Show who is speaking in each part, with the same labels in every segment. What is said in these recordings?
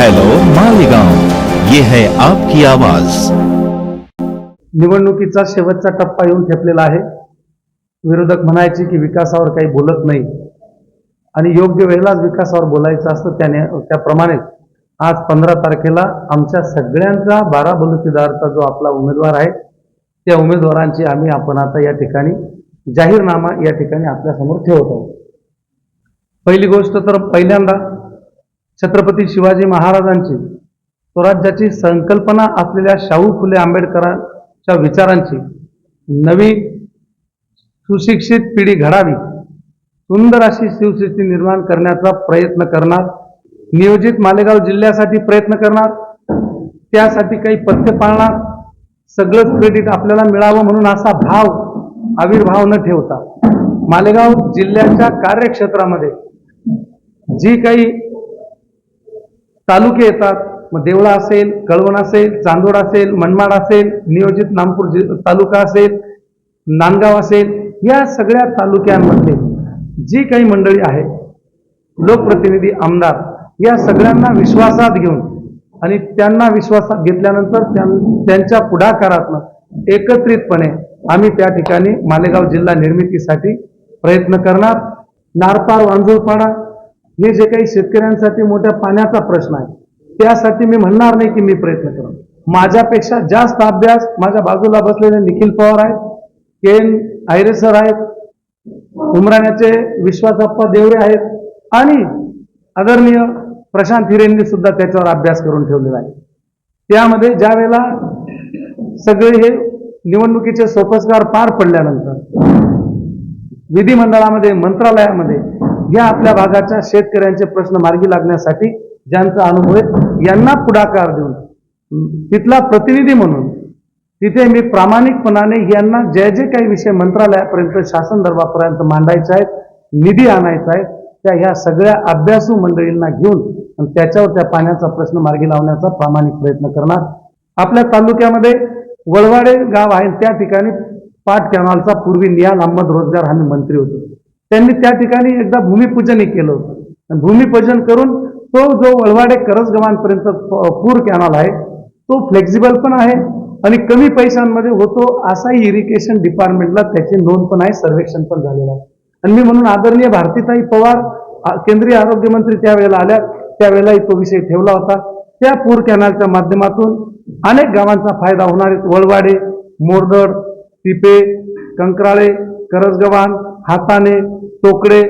Speaker 1: Hello Malegaon ये है आपकी आवाज.
Speaker 2: निवडणुकीचा शेवटचा टप्पा येऊन ठेपलेला आहे. विरोधक म्हणायचे की विकासावर काही बोलत नाही. आणि योग्य वेळेलाच विकासावर बोलायचं असतं त्याने त्याप्रमाणे. आज पंधरा तारखेला आमच्या सगळ्यांचा बारा बलुतेदारचा जो आपला उमेदवार आहे त्या उमेदवारांची आम्ही आपण आता या ठिकाणी जाहीरनामा या ठिकाणी आपल्यासमोर ठेवत आहोत. पहिली गोष्ट तर पहिल्यांदा छत्रपती शिवाजी महाराजांची स्वराज्याची संकल्पना असलेल्या शाहू फुले आंबेडकरांच्या विचारांची नवी सुशिक्षित पिढी घडावी सुंदर अशी शिवसृष्टी निर्माण करण्याचा प्रयत्न करणार नियोजित मालेगाव जिल्ह्यासाठी प्रयत्न करणार त्यासाठी काही पथ्य पाळणार सगळंच क्रेडिट आपल्याला मिळावं म्हणून असा भाव आविर्भाव न ठेवता मालेगाव जिल्ह्याच्या कार्यक्षेत्रामध्ये जी काही तालुके येतात. मग देवळा असेल कळवण असेल चांदोड असेल मनमाड असेल नियोजित नामपूर तालुका असेल नांदगाव असेल या सगळ्या तालुक्यांमध्ये जी काही मंडळी आहे लोकप्रतिनिधी आमदार या सगळ्यांना विश्वासात घेऊन आणि त्यांना विश्वासात घेतल्यानंतर त्यां- त्यांच्या पुढाकारातनं एकत्रितपणे आम्ही त्या ठिकाणी मालेगाव जिल्हा निर्मितीसाठी प्रयत्न करणार. नारपार वांजुळपाडा हे जे काही शेतकऱ्यांसाठी मोठ्या पाण्याचा प्रश्न आहे त्यासाठी मी म्हणणार नाही की मी प्रयत्न करतो माझ्यापेक्षा जास्त अभ्यास माझ्या बाजूला बसलेले निखिल पवार आहेत के एन आयरे सर आहेत उमराण्याचे विश्वासप्पा देवरे आहेत आणि आदरणीय प्रशांत हिरेंनी सुद्धा त्याच्यावर अभ्यास करून ठेवलेला आहे. त्यामध्ये ज्या वेळेला सगळे हे निवडणुकीचे सोपस्कार पार पडल्यानंतर विधिमंडळामध्ये मंत्रालयामध्ये या आपल्या भागाच्या शेतकऱ्यांचे प्रश्न मार्गी लागण्यासाठी ज्यांचा अनुभव आहे यांना पुढाकार देऊन तिथला प्रतिनिधी म्हणून तिथे मी प्रामाणिकपणाने यांना जे जे काही विषय मंत्रालयापर्यंत शासन दरबारपर्यंत मांडायचे आहेत निधी आणायचा आहे त्या ह्या सगळ्या अभ्यासू मंडळींना घेऊन आणि त्याच्यावर त्या पाण्याचा प्रश्न मार्गी लावण्याचा प्रामाणिक प्रयत्न करणार. आपल्या तालुक्यामध्ये वळवाडे गाव आहे त्या ठिकाणी पाट कॅनॉलचा पूर्वी नियाल अहमद रोजगार हमी मंत्री होते. त्यांनी त्या ठिकाणी एकदा भूमिपूजनही केलं होतं. आणि भूमिपूजन करून तो जो वळवाडे करसगव्हाणपर्यंत पूर कॅनॉल आहे तो फ्लेक्झिबल पण आहे आणि कमी पैशांमध्ये होतो असाही इरिगेशन डिपार्टमेंटला त्याची नोंद पण आहे सर्वेक्षण पण झालेलं आहे. आणि मी म्हणून आदरणीय भारतीताई पवार केंद्रीय आरोग्य मंत्री त्यावेळेला आल्या त्यावेळेलाही तो विषय ठेवला होता. त्या पूर कॅनलच्या माध्यमातून अनेक गावांचा फायदा होणार आहे. वळवाडे मोरदड तिपे कंकराळे करसगव्हाण हाताने टोकडे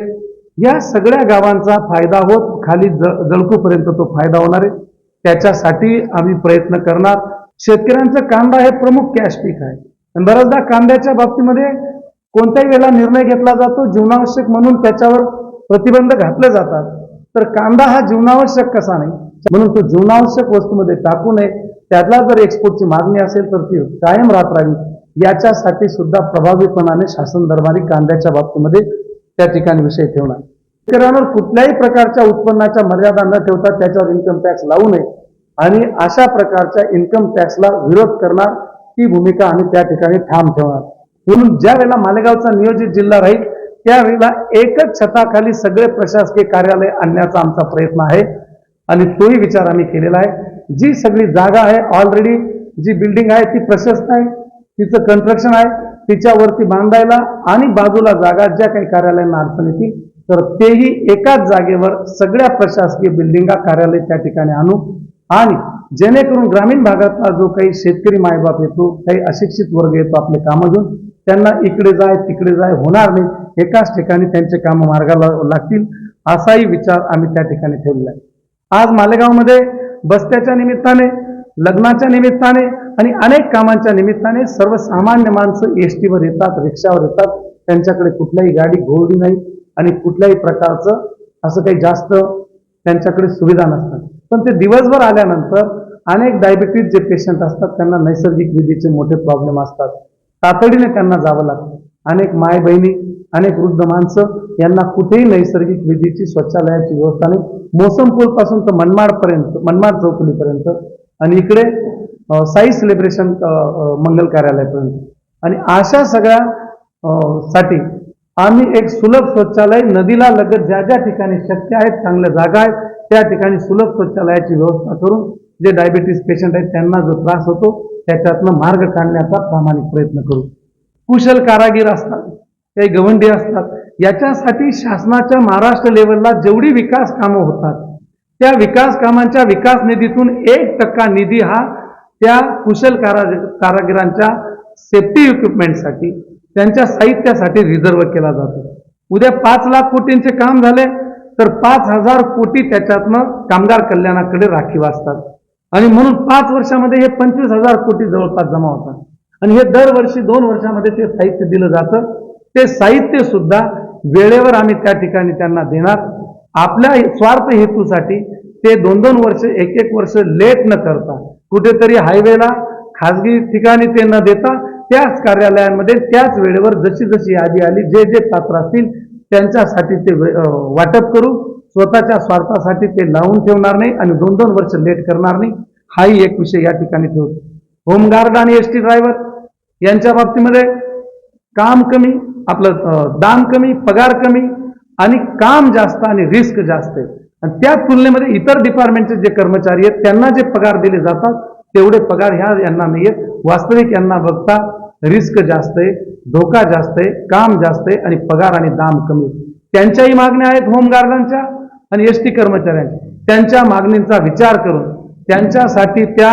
Speaker 2: या सगळ्या गावांचा फायदा होत खाली ज जळकूपर्यंत तो फायदा होणार आहे. त्याच्यासाठी आम्ही प्रयत्न करणार. शेतकऱ्यांचा कांदा हे प्रमुख कॅश पीक आहे. आणि बऱ्याचदा कांद्याच्या बाबतीमध्ये कोणत्याही वेळेला निर्णय घेतला जातो जीवनावश्यक म्हणून त्याच्यावर प्रतिबंध घातले जातात. तर कांदा हा जीवनावश्यक कसा नाही? म्हणून तो जीवनावश्यक वस्तूमध्ये टाकू नये. त्यातला जर एक्सपोर्टची मागणी असेल तर ती कायम राहत राहावी याच्यासाठी सुद्धा प्रभावीपणाने शासन दरबारी कांद्याच्या बाबतीमध्ये त्या ठिकाणी विषय ठेवणार. शेतकऱ्यांवर कुठल्याही प्रकारच्या उत्पन्नाच्या मर्यादा न ठेवता त्याच्यावर इन्कम टॅक्स लावू नये आणि अशा प्रकारच्या इन्कम टॅक्सला विरोध करणार ही भूमिका आम्ही त्या ठिकाणी ठाम ठेवणार. म्हणून ज्या वेळेला मालेगावचा नियोजित जिल्हा राहील त्यावेळेला एकच छताखाली सगळे प्रशासकीय कार्यालय आणण्याचा आमचा प्रयत्न आहे आणि तोही विचार आम्ही केलेला आहे. जी सगळी जागा आहे ऑलरेडी जी बिल्डिंग आहे ती प्रशस्त आहे. तिचं कन्स्ट्रक्शन आहे तिच्यावरती बांधायला आणि बाजूला जागा ज्या काही कार्यालयांना अडचण येतील तर तेही एकाच जागेवर सगळ्या प्रशासकीय बिल्डिंगा कार्यालय त्या ठिकाणी आणू. आणि जेणेकरून ग्रामीण भागातला जो काही शेतकरी मायबाप येतो काही अशिक्षित वर्ग येतो आपले कामं घेऊन त्यांना इकडे जाय तिकडे जाय होणार नाही एकाच ठिकाणी त्यांचे कामं मार्गाला लागतील असाही विचार आम्ही त्या ठिकाणी ठेवलेला आहे. आज मालेगावमध्ये बस्त्याच्या निमित्ताने लग्नाच्या निमित्ताने आणि अनेक कामांच्या निमित्ताने सर्वसामान्य माणसं एस टीवर येतात रिक्षावर येतात. त्यांच्याकडे कुठल्याही गाडी घोळली नाही आणि कुठल्याही प्रकारचं असं काही जास्त त्यांच्याकडे सुविधा नसतात. पण ते दिवसभर आल्यानंतर अनेक डायबिटीज जे पेशंट असतात त्यांना नैसर्गिक विधीचे मोठे प्रॉब्लेम असतात. तातडीने त्यांना जावं लागतं. अनेक माय बहिणी अनेक वृद्ध माणसं यांना कुठेही नैसर्गिक विधीची शौचालयाची व्यवस्था नाही. मोसमपासून तर मनमाडपर्यंत मनमाड चौकुलीपर्यंत आणि इकडे साई सेलिब्रेशन मंगल कार्यालयापर्यंत. आणि अशा सगळ्या साठी आम्ही एक सुलभ शौचालय नदीला लगत ज्या ज्या ठिकाणी शक्य आहेत चांगल्या जागा आहेत त्या ठिकाणी सुलभ शौचालयाची व्यवस्था करून जे डायबिटीस पेशंट आहेत त्यांना जो त्रास होतो त्याच्यातनं मार्ग काढण्याचा प्रामाणिक प्रयत्न करू. कुशल कारागीर असतात काही गवंडी असतात याच्यासाठी शासनाच्या महाराष्ट्र लेवलला जेवढी विकास कामं होतात त्या विकास कामांच्या विकास निधीतून एक टक्का निधी हा त्या कुशल कारा कारागिरांच्या सेफ्टी इक्विपमेंटसाठी त्यांच्या साहित्यासाठी रिझर्व केला जातो. उद्या पाच लाख कोटींचे काम झाले तर पाच हजार कोटी त्याच्यातनं कामगार कल्याणाकडे राखीव असतात. आणि म्हणून पाच वर्षामध्ये हे पंचवीस हजार कोटी जवळपास जमा होतात. आणि हे दरवर्षी दोन वर्षामध्ये ते साहित्य दिलं जातं. ते साहित्य सुद्धा वेळेवर आम्ही त्या ठिकाणी त्यांना देणार. आपल्या स्वार्थ हेतूसाठी ते दोन दोन वर्ष एक एक वर्ष लेट न करता कुठेतरी हायवेला खाजगी ठिकाणी ते न देता त्याच कार्यालयांमध्ये त्याच वेळेवर जशी जशी यादी आली जे जे पात्र असतील त्यांच्यासाठी ते वाटप करू स्वतःच्या स्वार्थासाठी ते लावून ठेवणार नाही आणि दोन दोन वर्ष लेट करणार नाही हाही एक विषय या ठिकाणी ठेवतो. होमगार्ड आणि एस टी ड्रायव्हर यांच्या बाबतीमध्ये काम कमी आपलं दान दाम कमी पगार कमी आणि काम जास्त आणि रिस्क जास्त आहे. आणि त्या तुलनेमध्ये इतर डिपार्टमेंटचे जे कर्मचारी आहेत त्यांना जे पगार दिले जातात तेवढे पगार ह्या यांना नाही आहेत वास्तविक यांना बघता रिस्क जास्त आहे धोका जास्त आहे काम जास्त आहे आणि पगार आणि दाम कमी त्यांच्याही मागण्या आहेत होमगार्डांच्या आणि एस टी कर्मचाऱ्यांच्या. त्यांच्या मागणींचा विचार करून त्यांच्यासाठी त्या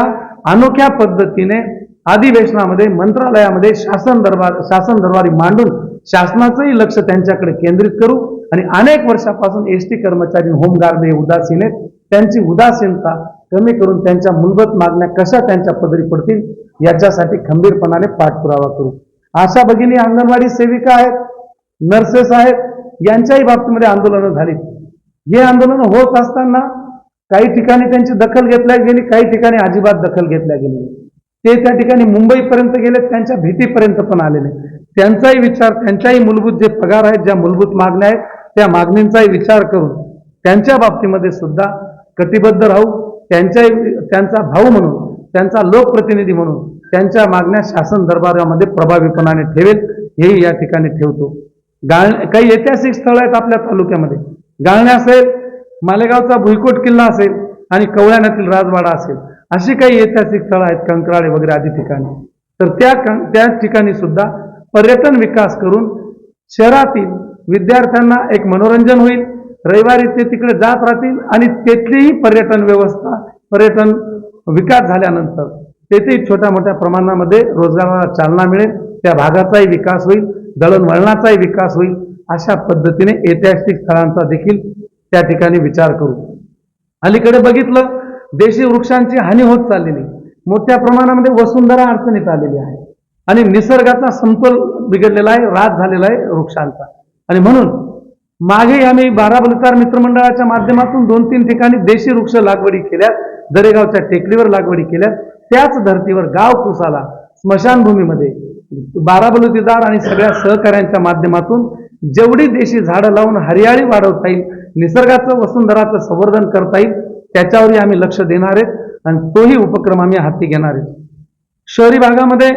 Speaker 2: अनोख्या पद्धतीने अधिवेशनामध्ये मंत्रालयामध्ये शासन दरबार शासन दरबारी मांडून शासनाचंही लक्ष त्यांच्याकडे केंद्रित करू आणि अनेक वर्षापासून एस टी कर्मचारी होमगार्ड हे उदासीन आहेत. त्यांची उदासीनता कमी करून त्यांच्या मूलभूत मागण्या कशा त्यांच्या पदरी पडतील याच्यासाठी खंबीरपणाने पाठपुरावा करू. आशा भगिनी अंगणवाडी सेविका आहेत नर्सेस आहेत यांच्याही बाबतीमध्ये आंदोलनं झाली हे आंदोलन होत असताना काही ठिकाणी त्यांची दखल घेतल्या गेली काही ठिकाणी अजिबात दखल घेतल्या गेली ते त्या ठिकाणी मुंबईपर्यंत गेले त्यांच्या भीतीपर्यंत पण आलेले त्यांचाही विचार त्यांच्याही मूलभूत जे पगार आहेत ज्या मूलभूत मागण्या आहेत त्या मागणींचाही विचार करून त्यांच्या बाबतीमध्ये सुद्धा कटिबद्ध राहू त्यांच्याही त्यांचा भाऊ म्हणून त्यांचा लोकप्रतिनिधी म्हणून त्यांच्या मागण्या शासन दरबारामध्ये प्रभावीपणाने ठेवेल हेही या ठिकाणी ठेवतो. गाळ काही ऐतिहासिक स्थळ आहेत आपल्या तालुक्यामध्ये. गाळणे असेल मालेगावचा भुईकोट किल्ला असेल आणि कवळ्याण्यातील राजवाडा असेल अशी काही ऐतिहासिक स्थळं आहेत कंकराळे वगैरे आदी ठिकाणी. तर त्या त्या ठिकाणी सुद्धा पर्यटन विकास करून शहरातील विद्यार्थ्यांना एक मनोरंजन होईल. रविवारी ते तिकडे जात राहतील आणि तेथलीही पर्यटन व्यवस्था पर्यटन विकास झाल्यानंतर तेथेही छोट्या मोठ्या प्रमाणामध्ये रोजगाराला चालना मिळेल. त्या भागाचाही विकास होईल दळणवळणाचाही विकास होईल. अशा पद्धतीने ऐतिहासिक स्थळांचा देखील त्या ठिकाणी विचार करू. अलीकडे बघितलं देशी वृक्षांची हानी होत चाललेली. मोठ्या प्रमाणामध्ये वसुंधरा अडचणीत आलेली आहे. आणि निसर्गाचा समतोल बिघडलेला आहे रात झालेला आहे वृक्षांचा. आणि म्हणून मागे आम्ही बाराबलकार मित्रमंडळाच्या माध्यमातून दोन तीन ठिकाणी देशी वृक्ष लागवडी केल्या दरेगावच्या टेकडीवर लागवडी केल्या त्याच धर्तीवर गाव कुसाला स्मशानभूमीमध्ये. बाराबलुतीदार आणि सगळ्या सहकाऱ्यांच्या माध्यमातून जेवढी देशी झाडं लावून हरियाळी वाढवता येईल निसर्गाचं वसुंधराचं संवर्धन करता येईल त्याच्यावरही आम्ही लक्ष देणार आहेत आणि तोही उपक्रम आम्ही हाती घेणार आहेत. शहरी भागामध्ये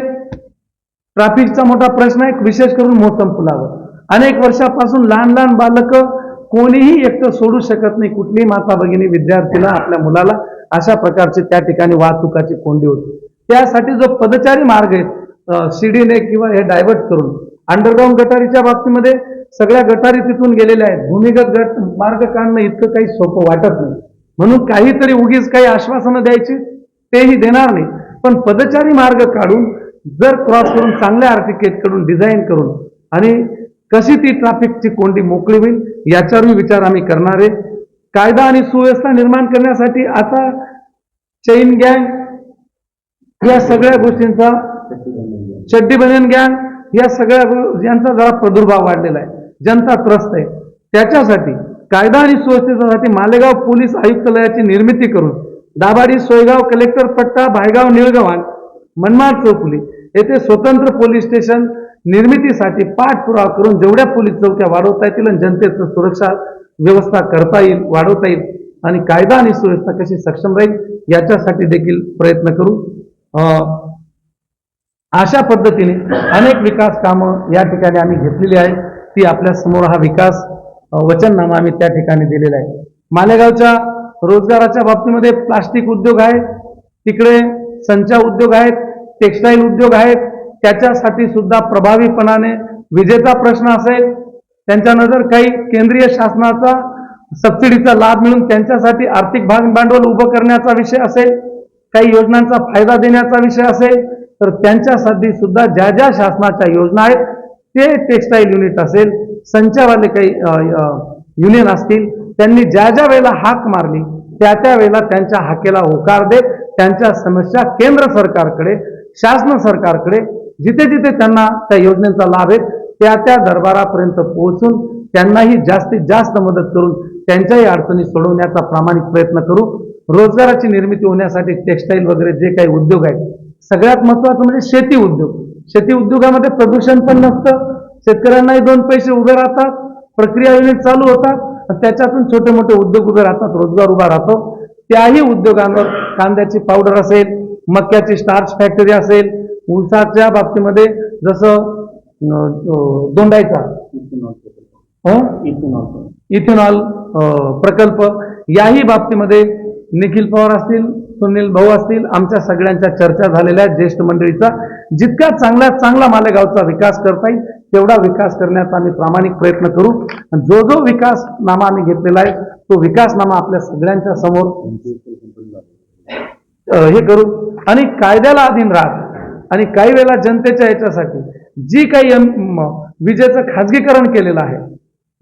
Speaker 2: ट्रॅफिकचा मोठा प्रश्न आहे विशेष करून मोसम पुलावर. अनेक वर्षापासून लहान लहान बालकं कोणीही एकटं सोडू शकत नाही. कुठलीही माता भगिनी विद्यार्थीला आपल्या मुलाला अशा प्रकारची त्या ठिकाणी वाहतुकाची कोंडी होती. त्यासाठी जो पदचारी मार्ग आहे शिडीने किंवा हे डायव्हर्ट करून अंडरग्राऊंड गटारीच्या बाबतीमध्ये सगळ्या गटारी तिथून गेलेल्या आहेत. भूमिगत गट मार्ग काढणं इतकं काही सोपं वाटत नाही. म्हणून काहीतरी उगीच काही आश्वासनं द्यायची तेही देणार नाही. पण पदचारी मार्ग काढून जर क्रॉस करून चांगल्या आर्टिकेट करून डिझाईन करून आणि कशी ती ट्रॅफिकची कोंडी मोकळी होईल याच्यावरही विचार आम्ही करणार आहे. कायदा आणि सुव्यवस्था निर्माण करण्यासाठी आता चैन गँग या सगळ्या गोष्टींचा चड्डीबंधन गँग या सगळ्या गो- यांचा जरा प्रादुर्भाव वाढलेला आहे. जनता त्रस्त आहे. त्याच्यासाठी कायदा आणि सुव्यवस्थेसाठी मालेगाव पोलीस आयुक्तालयाची निर्मिती करून दाभाडी सोयगाव कलेक्टर पट्टा भायगाव निळगव्हाण मनमाड चौकुली येथे स्वतंत्र पोलीस स्टेशन निर्मितीसाठी पाठपुरावा करून जेवढ्या पोलीस चौक्या वाढवता येतील आणि जनतेचं सुरक्षा व्यवस्था करता येईल वाढवता येईल आणि कायदा आणि सुव्यवस्था कशी सक्षम राहील याच्यासाठी देखील प्रयत्न करू. अं, अशा पद्धतीने अनेक विकास कामं या ठिकाणी आम्ही घेतलेली आहे ती आपल्यासमोर हा विकास वचननामा आम्ही त्या ठिकाणी दिलेला आहे. मालेगावच्या रोजगाराच्या बाबतीमध्ये प्लास्टिक उद्योग आहे तिकडे संचा उद्योग आहेत टेक्स्टाईल उद्योग आहेत त्याच्यासाठी सुद्धा प्रभावीपणाने विजेचा प्रश्न असेल त्यांच्यानंतर काही केंद्रीय शासनाचा सबसिडीचा लाभ मिळून त्यांच्यासाठी आर्थिक भाग भांडवल उभं करण्याचा विषय असेल काही योजनांचा फायदा देण्याचा विषय असेल तर त्यांच्यासाठी सुद्धा ज्या ज्या शासनाच्या योजना आहेत ते टेक्स्टाईल युनिट असेल संचावाले काही युनियन असतील त्यांनी ज्या ज्या वेळेला हाक मारली त्या त्या वेळेला त्यांच्या हाकेला होकार देत त्यांच्या समस्या केंद्र सरकारकडे शासन सरकारकडे जिथे जिथे त्यांना त्या योजनेचा लाभ आहे त्या त्या दरबारापर्यंत पोहोचून त्यांनाही जास्तीत जास्त मदत करून त्यांच्याही अडचणी सोडवण्याचा प्रामाणिक प्रयत्न करू. रोजगाराची निर्मिती होण्यासाठी टेक्स्टाईल वगैरे जे काही उद्योग आहेत सगळ्यात महत्वाचं म्हणजे शेती उद्योग. शेती उद्योगामध्ये प्रदूषण पण नसतं शेतकऱ्यांनाही दोन पैसे उभे राहतात प्रक्रिया युनिट चालू होतात त्याच्यातून छोटे मोठे उद्योग उभे राहतात रोजगार उभा राहतो. त्याही उद्योगांवर कांद्याची पावडर असेल मक्याची स्टार्च फॅक्टरी असेल ऊसाच्या बाबतीमध्ये जसं दोंडायचा इथेनॉल प्रकल्प याही बाबतीमध्ये निखिल पवार असतील सुनील भाऊ असतील आमच्या सगळ्यांच्या चर्चा झालेल्या ज्येष्ठ मंडळीचा जितका चांगल्यात चांगला मालेगावचा विकास करता येईल तेवढा विकास करण्याचा आम्ही प्रामाणिक प्रयत्न करू. जो जो विकासनामा आम्ही घेतलेला आहे तो विकासनामा आपल्या सगळ्यांच्या समोर हे करू. आणि कायद्याला अधीन राहत. आणि काही वेळेला जनतेच्या याच्यासाठी जी काही एम विजेचं खाजगीकरण केलेलं आहे.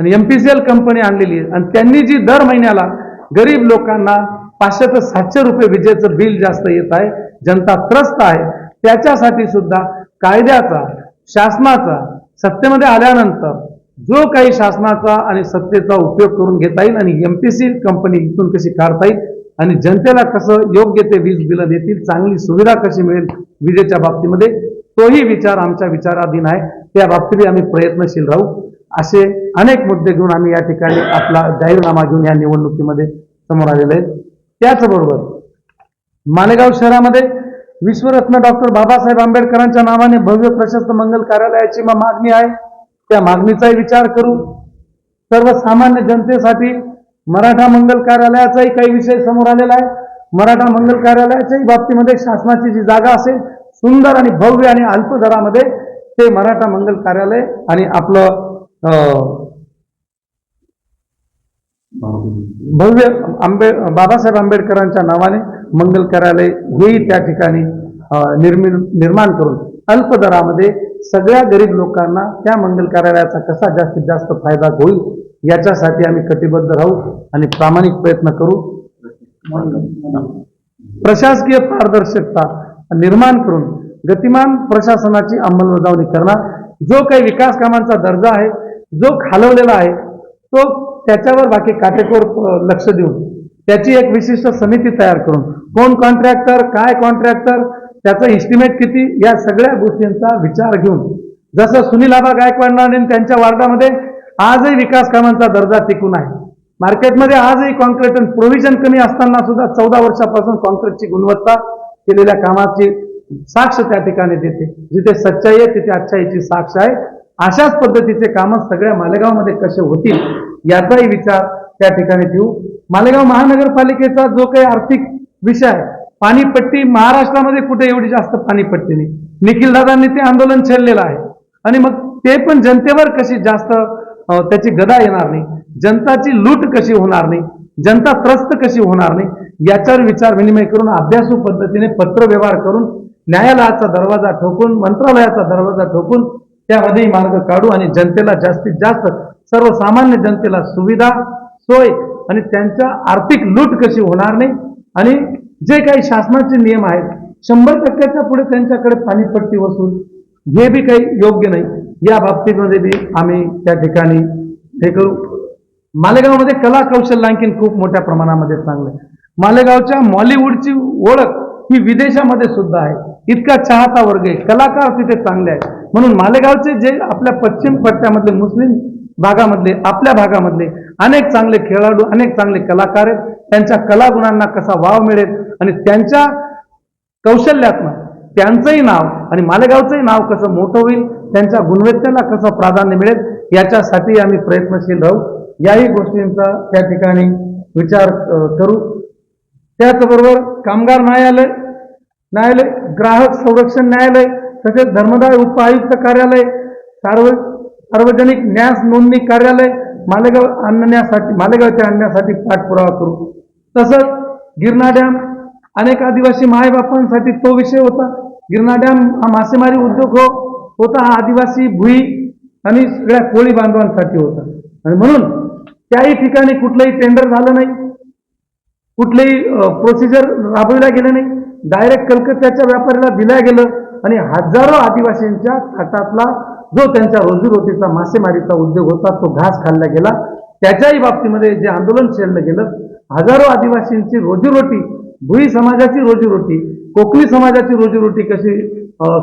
Speaker 2: आणि एमपीसीएल कंपनी आणलेली आहे. आणि त्यांनी जी दर महिन्याला गरीब लोकांना पाचशे ते सातशे रुपये विजेचं बिल जास्त येत आहे जनता त्रस्त आहे त्याच्यासाठी सुद्धा कायद्याचा शासनाचा सत्तेमध्ये आल्यानंतर जो काही शासनाचा आणि सत्तेचा उपयोग करून घेता येईल आणि एमपीसी कंपनी इथून कशी काढता येईल आणि जनतेला कसं योग्य ते वीज बिलं देतील चांगली सुविधा कशी मिळेल विजेच्या बाबतीमध्ये तोही विचार आमच्या विचाराधीन आहे. त्या बाबतीत आम्ही प्रयत्नशील राहू. असे अनेक मुद्दे घेऊन आम्ही या ठिकाणी आपला जाहीरनामा घेऊन या निवडणुकीमध्ये समोर आलेलो आहे. त्याचबरोबर मालेगाव शहरामध्ये विश्वरत्न डॉक्टर बाबासाहेब आंबेडकरांच्या नावाने भव्य प्रशस्त मंगल कार्यालयाची मागणी आहे. त्या मागणीचाही विचार करू. सर्वसामान्य जनतेसाठी मराठा मंगल कार्यालयाचाही काही विषय समोर आलेला आहे. मराठा मंगल कार्यालयाच्याही बाबतीमध्ये शासनाची जी जागा असेल सुंदर आणि भव्य आणि अल्प दरामध्ये ते मराठा मंगल कार्यालय आणि आपलं भव्य आंबे बाबासाहेब आंबेडकरांच्या नावाने मंगल कार्यालय हेही त्या ठिकाणी निर्मि निर्मिण निर्माण करून अल्प दरामध्ये सगळ्या गरीब लोकांना त्या मंगल कार्यालयाचा कसा जास्तीत जास्त फायदा होईल याच्यासाठी आम्ही कटिबद्ध राहू आणि प्रामाणिक प्रयत्न करू. प्रशासकीय पारदर्शकता निर्माण करून गतिमान प्रशासनाची अंमलबजावणी करणार. जो काही विकास कामांचा दर्जा आहे जो खालवलेला आहे तो त्याच्यावर बाकी काटेकोर लक्ष देऊन त्याची एक विशिष्ट समिती तयार करून कोण कॉन्ट्रॅक्टर काय कॉन्ट्रॅक्टर त्याचं इस्टिमेट किती या सगळ्या गोष्टींचा विचार घेऊन जसं सुनील आबा गायकवाड त्यांच्या वार्डामध्ये आजही विकास कामांचा दर्जा टिकून आहे. मार्केटमध्ये आजही कॉन्क्रीट प्रोव्हिजन कमी असताना सुद्धा चौदा वर्षापासून कॉन्क्रीटची गुणवत्ता केलेल्या कामाची साक्ष त्या ठिकाणी देते. जिथे सच्चाई आहे तिथे अच्छाईची साक्ष आहे. अशाच पद्धतीचे कामं सगळ्या मालेगावमध्ये कसे होतील याचाही विचार त्या ठिकाणी देऊ. मालेगाव महानगरपालिकेचा जो काही आर्थिक विषय आहे पाणीपट्टी महाराष्ट्रामध्ये कुठे एवढी जास्त पाणीपट्टी नाही. निखिल दादांनी ते आंदोलन छेडलेलं आहे. आणि मग ते पण जनतेवर कशी जास्त त्याची गदा येणार नाही. जनताची लूट कशी होणार नाही? जनता त्रस्त कशी होणार नाही? याच्यावर विचार विनिमय करून अभ्यासू पद्धतीने पत्रव्यवहार करून न्यायालयाचा दरवाजा ठोकून मंत्रालयाचा दरवाजा ठोकून त्यामध्येही मार्ग काढू आणि जनतेला जास्तीत जास्त सर्वसामान्य जनतेला सुविधा सोय आणि त्यांच्या आर्थिक लूट कशी होणार नाही? आणि जे काही शासनाचे नियम आहेत शंभर टक्क्याच्या पुढे त्यांच्याकडे पाणीपट्टी वसूल हे बी काही योग्य नाही या बाबतीमध्ये बी आम्ही त्या ठिकाणी हे करू. मालेगावमध्ये कला कौशल्य आणखीन खूप मोठ्या प्रमाणामध्ये चांगलं आहे. मालेगावच्या मॉलिवूडची ओळख ही विदेशामध्ये सुद्धा आहे. इतका चाहता वर्ग आहे. कलाकार तिथे चांगले आहेत. म्हणून मालेगावचे जे आपल्या पश्चिम पट्ट्यामधले मुस्लिम भागामधले आपल्या भागामधले अनेक चांगले खेळाडू अनेक चांगले कलाकार आहेत. त्यांच्या कलागुणांना कसा वाव मिळेल आणि त्यांच्या कौशल्यातनं त्यांचंही नाव आणि मालेगावचंही नाव कसं मोठं होईल त्यांच्या गुणवत्तेला कसं प्राधान्य मिळेल याच्यासाठी आम्ही प्रयत्नशील राहू. याही गोष्टींचा त्या ठिकाणी विचार करू. त्याचबरोबर कामगार न्यायालय न्यायालय ग्राहक संरक्षण न्यायालय तसेच धर्मदाय उपआयुक्त कार्यालय सार्व सार्वजनिक न्यास नोंदणी कार्यालय मालेगाव आणण्यासाठी मालेगावच्या आणण्यासाठी पाठपुरावा करू. तसंच गिरणा डॅम अनेक आदिवासी मायबापांसाठी तो विषय होता. गिरणा डॅम हा मासेमारी उद्योग हो होता हा आदिवासी भुई आणि सगळ्या कोळी बांधवांसाठी होता. आणि म्हणून त्याही ठिकाणी कुठलंही टेंडर झालं नाही. कुठलंही प्रोसिजर राबविल्या गेलं नाही. डायरेक्ट कलकत्त्याच्या व्यापाऱ्याला दिल्या गेलं आणि हजारो आदिवासींच्या थाटातला जो त्यांच्या रोजीरोटीचा मासेमारीचा उद्योग होता तो घास खाल्ला गेला. त्याच्याही बाबतीमध्ये जे आंदोलन छेडलं गेलं हजारो आदिवासींची रोजीरोटी भुई समाजाची रोजीरोटी कोकणी समाजाची रोजीरोटी कशी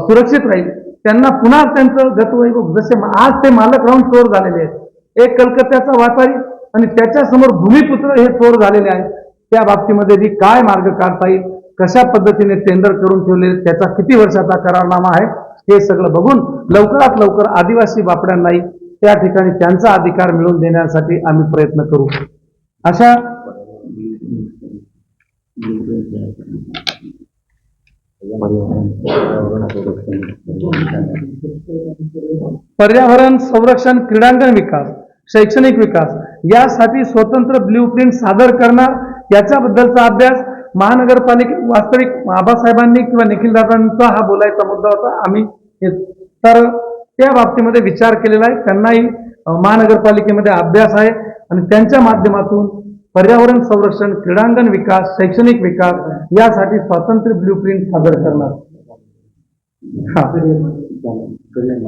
Speaker 2: सुरक्षित राहील त्यांना पुन्हा त्यांचं गतवैभव जसे आज ते मालक राहून चोर झालेले आहेत. एक कलकत्त्याचा व्यापारी आणि त्याच्यासमोर भूमिपुत्र हे चोर झालेले आहेत. त्या बाबतीमध्ये जी काय मार्ग काढता येईल कशा पद्धतीने टेंडर करून ठेवले त्याचा किती वर्षाचा करारनामा आहे हे सगळं बघून लवकरात लवकर आदिवासी बापड्यांनाही त्या ठिकाणी त्यांचा अधिकार मिळवून देण्यासाठी आम्ही प्रयत्न करू. अशा पर्यावरण संरक्षण क्रीडांगण विकास शैक्षणिक विकास यासाठी स्वतंत्र ब्ल्यू प्रिंट सादर करणार याच्याबद्दलचा अभ्यास महानगरपालिके वास्तविक आबासाहेबांनी किंवा निखिलदादांचा हा बोलायचा मुद्दा होता. आम्ही तर त्या बाबतीमध्ये विचार केलेला आहे. त्यांनाही महानगरपालिकेमध्ये अभ्यास आहे आणि त्यांच्या माध्यमातून पर्यावरण संरक्षण क्रीडांगण विकास शैक्षणिक विकास यासाठी स्वातंत्र्य ब्ल्यू प्रिंट सादर करणार.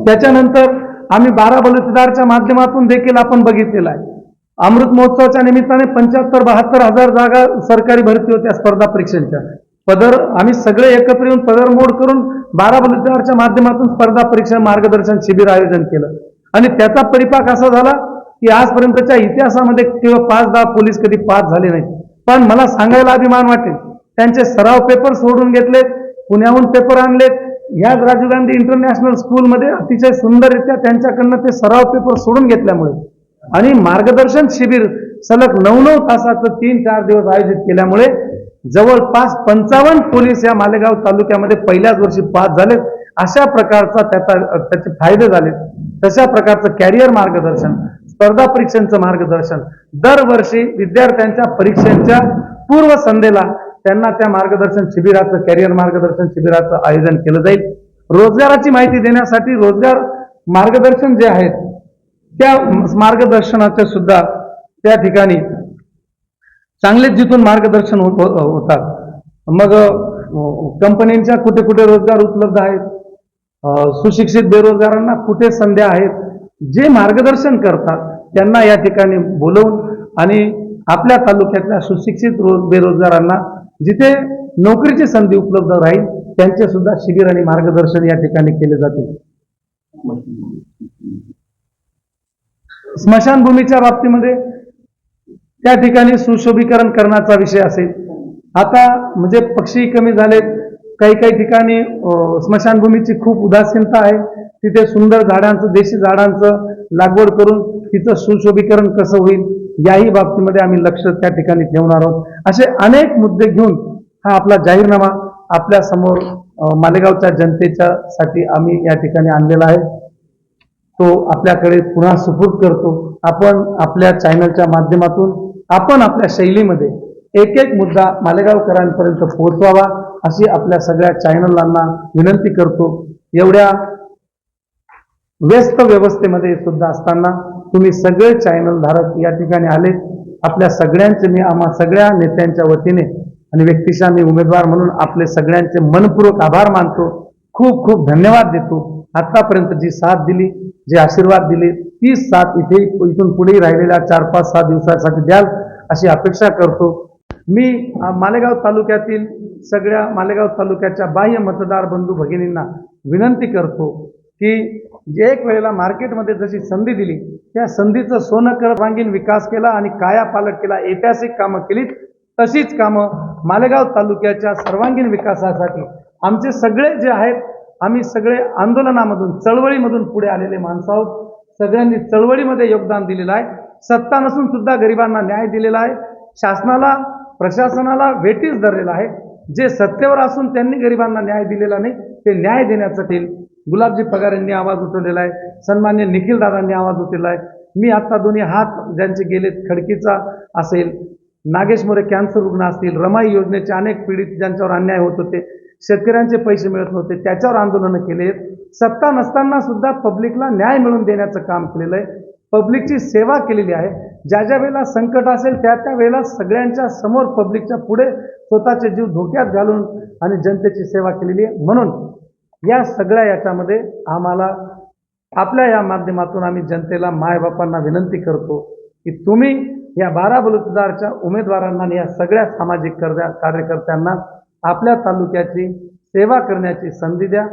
Speaker 2: त्याच्यानंतर आम्ही बारा बलुतेदारच्या माध्यमातून देखील आपण बघितलेलं आहे. अमृत महोत्सवाच्या निमित्ताने पंच्याहत्तर बहात्तर हजार जागा सरकारी भरती होत्या स्पर्धा परीक्षांच्या. पदर आम्ही सगळे एकत्र येऊन पदर मोड करून बारा बलुतेदारच्या माध्यमातून स्पर्धा परीक्षा मार्गदर्शन शिबिर आयोजन केलं. आणि त्याचा परिपाक असा झाला की आजपर्यंतच्या इतिहासामध्ये किंवा पाच दहा पोलीस कधी पास झाले नाहीत. पण मला सांगायला अभिमान वाटेल. त्यांचे सराव पेपर सोडून घेतलेत पुण्याहून पेपर आणलेत. ह्याच राजीव गांधी इंटरनॅशनल स्कूलमध्ये अतिशय सुंदररित्या त्यांच्याकडनं ते सराव पेपर सोडून घेतल्यामुळे. आणि मार्गदर्शन शिबिर सलग नऊ नऊ तासाचं तीन चार दिवस आयोजित केल्यामुळे जवळपास पंचावन्न पोलीस या मालेगाव तालुक्यामध्ये पहिल्याच वर्षी पास झालेत. अशा प्रकारचा त्याचा त्याचे फायदे झाले तशा प्रकारचं कॅरियर मार्गदर्शन स्पर्धा परीक्षांचं मार्गदर्शन. दरवर्षी विद्यार्थ्यांच्या परीक्षांच्या पूर्व संध्येला त्यांना त्या मार्गदर्शन शिबिराचं कॅरियर मार्गदर्शन शिबिराचं आयोजन केलं जाईल. रोजगाराची माहिती देण्यासाठी रोजगार मार्गदर्शन जे आहेत त्या मार्गदर्शनाचे सुद्धा त्या ठिकाणी चांगलेच जिथून मार्गदर्शन होत होतात. मग कंपनींच्या कंपन्यांच्या कुठे कुठे रोजगार उपलब्ध आहेत? सुशिक्षित बेरोजगारांना कुठे संध्या आहेत? जे मार्गदर्शन करतात त्यांना या ठिकाणी बोलवून आणि आपल्या तालुक्यातल्या सुशिक्षित बेरोजगारांना जिथे नोकरीची संधी उपलब्ध राहील त्यांचे सुद्धा शिबिर आणि मार्गदर्शन या ठिकाणी केले जाते स्मशानभूमीच्या बाबतीमध्ये त्या ठिकाणी सुशोभीकरण करण्याचा विषय असेल. आता म्हणजे पक्षी कमी झालेत काही काही ठिकाणी स्मशानभूमीची खूप उदासीनता आहे. तिथे सुंदर झाडांचं देशी झाडांचं लागवड करून तिचं सुशोभीकरण कसं होईल याही बाबतीमध्ये आम्ही लक्ष त्या ठिकाणी ठेवणार आहोत. असे अनेक मुद्दे घेऊन हा आपला जाहीरनामा आपल्यासमोर मालेगावच्या जनतेच्या साठी आम्ही या ठिकाणी आणलेला आहे. तो आपल्याकडे पुन्हा सुपूर्द करतो. आपण आपल्या चॅनलच्या माध्यमातून आपण आपल्या शैलीमध्ये एक एक मुद्दा मालेगावकरांपर्यंत पोहोचवावा अशी आपल्या सगळ्या चॅनलांना विनंती करतो. एवढ्या व्यस्त व्यवस्थेमध्ये सुद्धा असताना तुम्ही सगळे चॅनल धारक या ठिकाणी आले. आपल्या सगळ्यांचे मी आम्हा सगळ्या नेत्यांच्या वतीने आणि व्यक्तिशा मी उमेदवार म्हणून आपले सगळ्यांचे मनपूर्वक आभार मानतो. खूप खूप धन्यवाद देतो. आतापर्यंत जी साथ दिली जे आशीर्वाद दिले तीच साथ इथे इथून पुढेही राहिलेल्या चार पाच सहा दिवसासाठी द्याल अशी अपेक्षा करतो. मी मालेगाव तालुक्यातील सगळ्या मालेगाव तालुक्याच्या बाह्य मतदार बंधू भगिनींना विनंती करतो की जे एक वेळेला मार्केटमध्ये जशी संधी दिली त्या संधीचं सोनं करत रांगीन विकास केला आणि काया पालट केला ऐतिहासिक कामं केलीत तशीच कामं मालेगाव तालुक्याच्या सर्वांगीण विकासासाठी आमचे सगळे जे आहेत आम्ही सगळे आंदोलनामधून चळवळीमधून पुढे आलेले माणसं आहोत. सगळ्यांनी चळवळीमध्ये योगदान दिलेलं आहे. सत्ता नसून सुद्धा गरिबांना न्याय दिलेला आहे. शासनाला प्रशासनाला वेटीच धरलेला आहे. जे सत्तेवर असून त्यांनी गरिबांना न्याय दिलेला नाही ते न्याय देण्याचं गुलाबजी पगार यांनी आवाज उठवलेला आहे सन्मान्य निखिल दादांनी आवाज उठवला आहे. मी आत्ता दोन्ही हात ज्यांचे गेलेत खडकीचा असेल नागेश मोरे कॅन्सर रुग्ण असतील रमाई योजनेचे अनेक पीडित ज्यांच्यावर अन्याय होत होते शेतकऱ्यांचे पैसे मिळत नव्हते त्याच्यावर आंदोलनं केले सत्ता नसताना सुद्धा पब्लिकला न्याय मिळवून देण्याचं काम केलेलं आहे. पब्लिकची सेवा केलेली आहे. ज्या ज्या वेळेला संकट असेल त्या त्या वेळेला सगळ्यांच्या समोर पब्लिकच्या पुढे स्वतःचे जीव धोक्यात घालून आणि जनतेची सेवा केलेली आहे. म्हणून या सगळ्या याच्यामध्ये आम्हाला आपल्या या माध्यमातून आम्ही जनतेला मायबापांना विनंती करतो की तुम्ही या बारा बलुतेदारच्या उमेदवारांना आणि या सगळ्या सामाजिक कर्या कार्यकर्त्यांना आपल्या तालुक्याची सेवा करण्याची संधी द्या.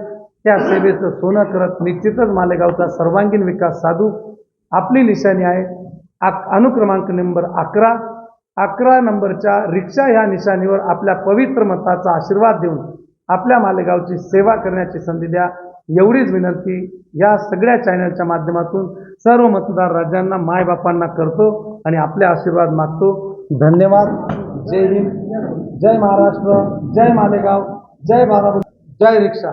Speaker 2: त्या सेवेचं सोनं करत निश्चितच मालेगावचा सर्वांगीण विकास साधू. आपली निशाणी आहे. आक- अनुक्रमांक नंबर अकरा. अकरा नंबरच्या रिक्षा ह्या निशाणीवर आपल्या पवित्र मताचा आशीर्वाद देऊन आपल्या मालेगावची सेवा करण्याची संधी द्या. एवढीच विनंती या सगळ्या चॅनलच्या माध्यमातून सर्व मतदार राज्यांना मायबापांना करतो आणि आपले आशीर्वाद मागतो. धन्यवाद. जय हिंद. जय महाराष्ट्र. जय मालेगाव. जय बारामती जय रिक्षा.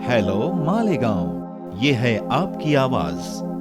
Speaker 1: हेलो मालेगांव. ये है आपकी आवाज.